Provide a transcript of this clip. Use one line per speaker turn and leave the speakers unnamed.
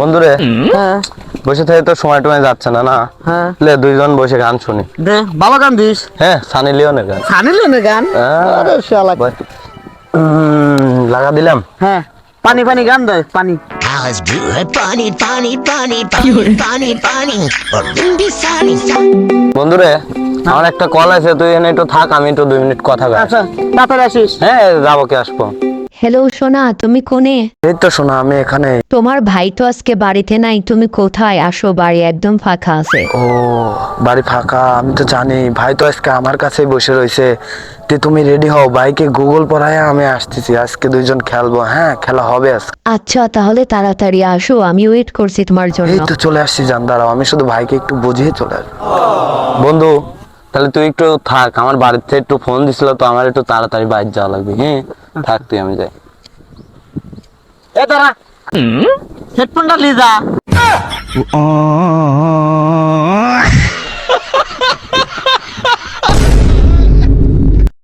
বন্ধুরে
হ্যাঁ।
বসে থেকে তো সময় টময় যাচ্ছে না না?
হ্যাঁ।
লে দুইজন বসে গান শুনি।
দে ভালো গান দিস।
হ্যাঁ সানি লিওনের গান।
সানি লিওনের গান?
হ্যাঁ।
আরে শালা।
লাগা দিলাম।
হ্যাঁ। পানি পানি গান দে পানি।
বন্ধুরে আমার একটা কল আছে তুই এনে একটু থাক আমি একটু দুই মিনিট কথা বলি।
আচ্ছা তাড়াতাড়ি আসিস।
হ্যাঁ যাব কি আসব।
হ্যালো সোনা তুমি কোনে?
এই তো শোনা আমি এখানে
তোমার ভাই তো আজকে বাড়িতে নাই তুমি কোথায়? আসো বাড়ি একদম ফাঁকা আছে।
ও বাড়ি ফাঁকা আমি তো জানি ভাই তো আজকে আমার কাছেই বসে রয়েছে। তে তুমি রেডি হও ভাইকে গুগল পড়ায় আমি আসতেছি আজকে দুইজন খেলব হ্যাঁ খেলা হবে আজকে।
আচ্ছা তাহলে তাড়াতাড়ি আসো আমি ওয়েট করছি তোমার জন্য।
এই তো চলে আসছি জান দাঁড়াও আমি শুধু ভাইকে একটু বুঝিয়ে চলে আসব। বন্ধু তাহলে তুই একটু থাক, আমার বাড়িতে একটু ফোন দিছিল, তো আমার একটু তাড়াতাড়ি বাইরে যাওয়া লাগবে হ্যাঁ? থাক তুই, আমি যাই।
এ দাঁড়া! হেডফোনটা লিজা